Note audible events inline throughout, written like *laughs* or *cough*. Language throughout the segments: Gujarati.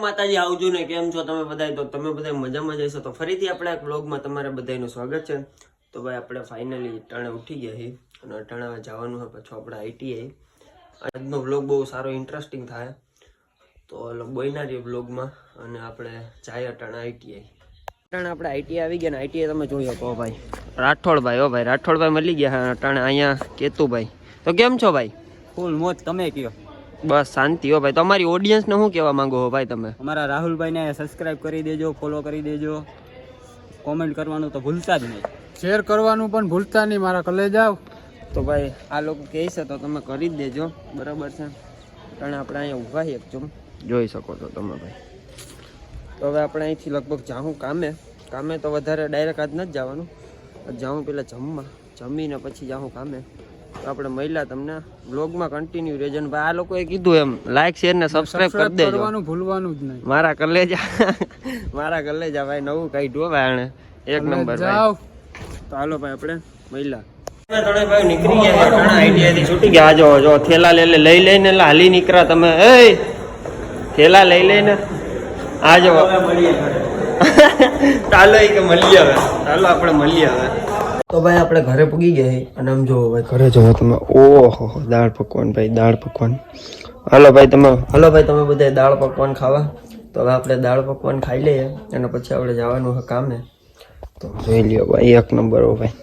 માતાજી આવજો ને, કેમ છો તમે બધા તો તમે બધા મજામાં જશો તો ફરીથી આપણે બ્લોગમાં તમારે બધાનું સ્વાગત છે. તો ભાઈ, આપણે ફાઇનલી અટાણે ઉઠી ગયા છે અને અટાણા જવાનું હોય પાછું આપણે આઈટીઆઈ આજનો બ્લોગ બહુ સારો ઇન્ટરેસ્ટિંગ થાય. તો બોયના રહીએ બ્લોગમાં અને આપણે જાય અટાણે આઈટીઆઈ અટાણે આપણે આઈટીઆઈ આવી ગયા ને આઈટીઆઈ તમે જોઈ શકો ભાઈ. રાઠોડભાઈ હો ભાઈ, રાઠોડભાઈ મળી ગયા અટાણે અહીંયા કેતુભાઈ. તો કેમ છો ભાઈ? ફૂલ મોજ, તમે કયો? બસ શાંતિ હો ભાઈ. તમારી ઓડિયન્સને શું કહેવા માંગો હો ભાઈ તમે? અમારા રાહુલભાઈને સબસ્ક્રાઇબ કરી દેજો ફોલો કરી દેજો. કોમેન્ટ કરવાનું તો ભૂલતા જ નહીં. શેર કરવાનું પણ ભૂલતા નહીં મારા કલે જાવ તો ભાઈ આ લોકો કહે છે તો તમે કરી જ દેજો. બરાબર છે? કારણ આપણે અહીંયા ઊભા છીએ એકચુમ. જોઈ શકો છો તમે ભાઈ. તો હવે આપણે અહીંથી લગભગ જાઉં કામે. કામે તો વધારે ડાયરેક્ટ આજ નથી જવાનું. જાઉં પહેલાં જમવા. જમીને પછી જાઉં કામે. તો આપણે મહિલા તમને બ્લોગમાં કન્ટિન્યુ રહેજો. ને ભાઈ આ લોકોએ કીધું એમ લાઈક શેર ને સબસ્ક્રાઈબ કરી દેજો. કરવાનું ભૂલવાનું જ નહીં. મારા કલેજા મારા કલેજા ભાઈ નવું કાઢ્યું ભાઈ આણે. એક નંબર જાવ તો હાલો ભાઈ આપણે મહિલા. ભાઈ નીકળી ગયા ઘણા આઈડિયા થી છૂટી ગયા. જો જો થેલા લઈ લઈ લઈને હાલી નીકળ્યા તમે. એ થેલા લઈ લઈને આ જો. *laughs* ચાલો કે મળીએ હવે. ચાલો આપણે મળીએ હવે. તો ભાઈ આપણે ઘરે પૂગી ગયા અને આમ જોવો ભાઈ. ઘરે જોવો તમે. ઓહો દાળ પકવાન ભાઈ દાળ પકવાન. હાલો ભાઈ તમે હાલો ભાઈ તમે બધા દાળ પકવાન ખાવા. તો હવે આપણે દાળ પકવાન ખાઈ લઈએ અને પછી આપણે જવાનું છે કામે. તો જોઈ લ્યો ભાઈ એક નંબર હો ભાઈ.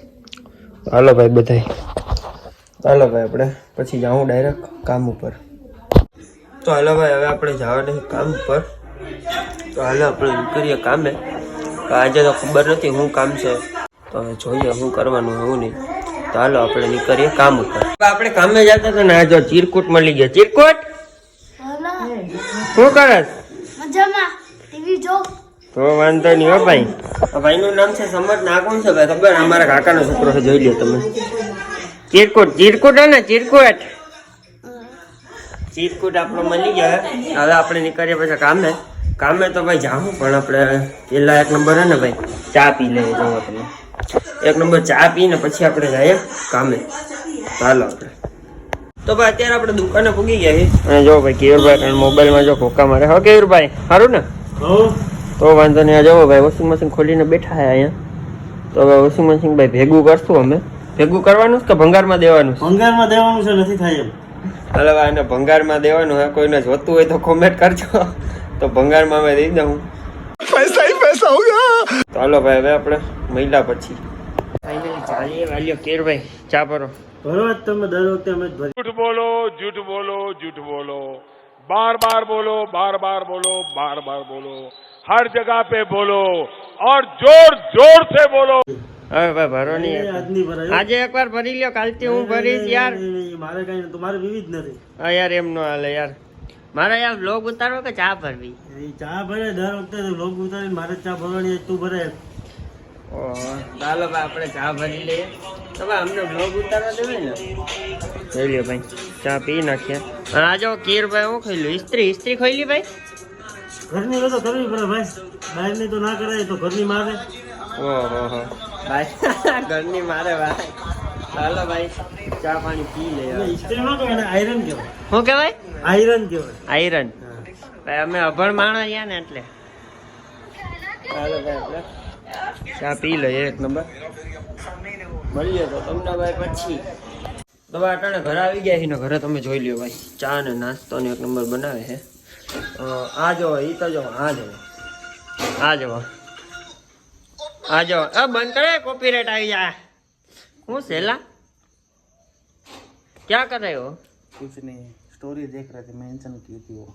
હાલો ભાઈ બધા હાલો ભાઈ આપણે પછી જાઉં ડાયરેક્ટ કામ ઉપર. તો હાલો ભાઈ હવે આપણે જવાનું કામ ઉપર. તો હાલો આપણે કરીએ કામે. આજે તો ખબર નથી શું કામ છે. તો હવે જોઈએ શું કરવાનું એવું નહીં. તો હાલો આપણે નીકળીએ કામ ઉપર. આપણે કામે જતા હતા ને આ જો ચીરકૂટ મળી ગયા. ચીરકુટ? શું કરે? મજામાં. ટીવી જો. તો વાંધો નહીં હો ભાઈ. ભાઈ ભાઈનું નામ છે સમજ ના કોણ છે ભાઈ? ખબર? અમારા કાકાનો છોકરો છે જોઈ લો તમે. ચીરકુટ. ચીરકુટ હે ને? ચીરકુટ. ચીરકુટ આપણો મળી ગયો હવે આપણે નીકળીએ પછી કામે. કામે તો ભાઈ જાઉં પણ આપણે પેલા એક નંબર હે ને ભાઈ? ચા પી લઈએ જવું તમે એક નંબર ચા પીને પછી આપણે જઈએ કામે. ચાલો આપણે. તો ભાઈ અત્યારે આપણે દુકાને પૂગી ગયા છીએ. અને જો ભાઈ કેયુરભાઈ મોબાઈલમાં જો ખોખા મારે. હા કેયુરભાઈ સારું ને? તો વાંધો નહીં જવો ભાઈ વોશિંગ મશીન ખોલીને બેઠા છે અહીંયા. તો હવે વોશિંગ મશીન ભાઈ ભેગું કરશું અમે. ભેગું કરવાનું છે કે ભંગારમાં દેવાનું છે? ભંગારમાં દેવાનું છે નથી થાય એમ. હાલો ભાઈ એને ભંગારમાં દેવાનું હોય કોઈને જોતું હોય તો કોમેન્ટ કરજો. તો ભંગારમાં અમે દઈ દઉં. પૈસા પૈસા હોગા ચાલો ભાઈ હવે આપણે મહિલા પછી. ફાઇનલી ચાલીએ વાલ્યો કેર ભાઈ ચા ભરો. ભરો તમે દર વખતે અમે જૂઠ બોલો જૂઠ બોલો જૂઠ બોલો. બાર બાર બોલો બાર બાર બોલો બાર બાર બોલો. હર જગા પે બોલો ઓર જોર જોર સે બોલો. હવે ભાઈ ભરો નહીં આજે એકવાર ભરી લ્યો કાલથી હું ભરીશ યાર. મારે કઈ તમારે વિવિધ નથી. હા યાર એમ નો હાલે યાર. મારે યાર બ્લોગ ઉતારવો કે ચા ભરવી? એ ચા ભરે દર વખતે બ્લોગ ઉતારી મારે ચા ભરવાની તું ભરે. ઓહો ચાલો ભાઈ આપણે ચા ભરી લઈએ. તો ભાઈ અમને બ્લોગ ઉતારવા દેવાય ને? લ્યો ભાઈ ચા પી નાખીએ. અને આ જો કીર ભાઈ હું ખાઈ લ્યો ઇસ્ત્રી ઇસ્ત્રી ખાઈ લી ભાઈ? ઘરની તો કરવી પડે ભાઈ. બહારની તો ના કરાય તો ઘરની મારે. ઓહો હો ભાઈ *laughs* ઘરની મારે ભાઈ ચાલો ભાઈ ચા પાણી પી લે આયરન કહેવાય. શું કહેવાય? આયરન કહેવાય. આયરન ભાઈ અમે અભણ માણસ યા ને એટલે. ચાલો ભાઈ આપણે ચા પી લઈએ એક નંબર. મળીએ તો તમને ભાઈ પછી. તો અટાણે ઘરે આવી ગયા છે ને ઘરે તમે જોઈ લ્યો ભાઈ ચા ને નાસ્તો ને એક નંબર બનાવે છે. આ જો ઈ તો જો આ જો આ જો આ જો આ બંધ કરે કોપીરાઇટ આવી જાય. હું સેલા ક્યાં કરે હો कुछ नहीं स्टोरी देख रहे थे मेंशन की थी वो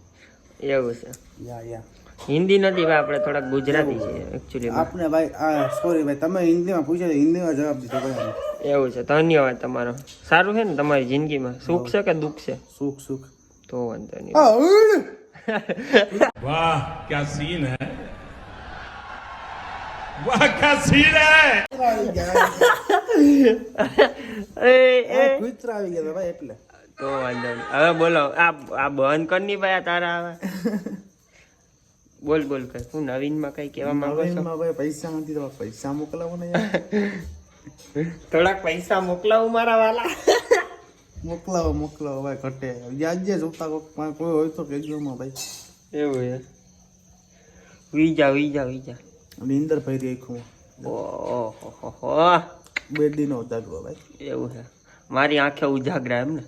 એવું છે या या હિન્દી નથી ભાઈ આપણે થોડાક ગુજરાતી છે એકચ્યુઅલી आपने भाई आ सॉरी भाई તમે હિન્દીમાં પૂછ્યા તો હિન્દીમાં જવાબ દીધો ભાઈ એવું છે ધન્યવાદ તમારો સારું છે ને તમારી જિંદગીમાં સુખ છે કે દુઃખ છે સુખ સુખ તો વાંધો નહીં *laughs* वाह *laughs* क्या सीन है *laughs* તો વાંધો નહીં. હવે બોલો આ આ બંધ કરની ભાઈ તારા આવે બોલ બોલ કઈ હું નવીનમાં કઈ કેવા માંગો છો? ભાઈ પૈસા નથી તો પૈસા મોકલાવો ને *laughs* થોડાક પૈસા મોકલાવું મારા વાલા. મોકલાવો મોકલાવો ભાઈ ઘટે. વ્યાજે જોતા કોક કોઈ હોય તો કેજો માં ભાઈ. એવું છે. વીજા વીજા વી જા વી જા. નીંદર ફરી આખું ઓહો બે દિનો ઉજાગરો ભાઈ. એવું છે. મારી આંખે ઉજાગરા એમ ને?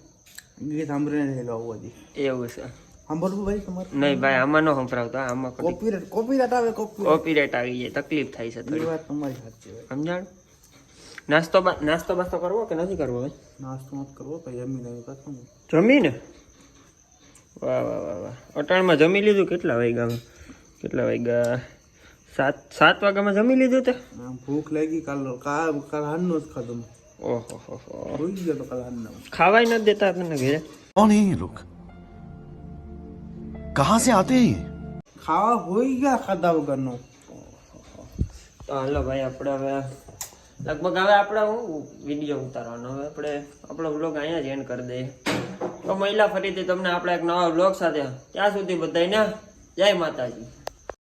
ગીત સાંભળીને રહેલો આવું હજી એવું છે. સાંભળવું ભાઈ તમારે? નહીં ભાઈ આમાં ન સંભળાવતો. આમાં કોપીરાઇટ કોપીરાઇટ આવે કોપીરાઇટ આવી જાય. તકલીફ થાય છે થોડી. વાત તમારી સાચી ભાઈ સમજાણ? નાસ્તો નાસ્તો બાસ્તો કરવો કે નથી કરવો ભાઈ? નાસ્તો નથી કરવો ભાઈ એમ નહીં કરતો જમી ને વાહ વાહ વાહ વાહ. અટાણમાં જમી લીધું? કેટલા વાગ્યા? કેટલા વાગ્યા? સાત સાત વાગ્યામાં જમી લીધું તે? ભૂખ લાગી. કાલ કાલ કાલ હાનનો જ ખાધો ઓહો હો ભૂલી ગયો તો કાલ હાનનો ખાવાય ન દેતા આપણને ઘરે? કોણ હે લોક? કહાં સે આતે ખાવા હોઈ ગયા ખાધા વગરનો. તો હાલો ભાઈ આપણે હવે લગભગ હવે આપણે હું વીડિયો ઉતારવાનો? હવે આપણે આપણો વ્લોગ અહીંયા જ એન્ડ કરી દઈએ. તો મહિલા ફરીથી તમને આપણે એક નવા વ્લોગ સાથે ત્યાં સુધી બધાને જય માતાજી.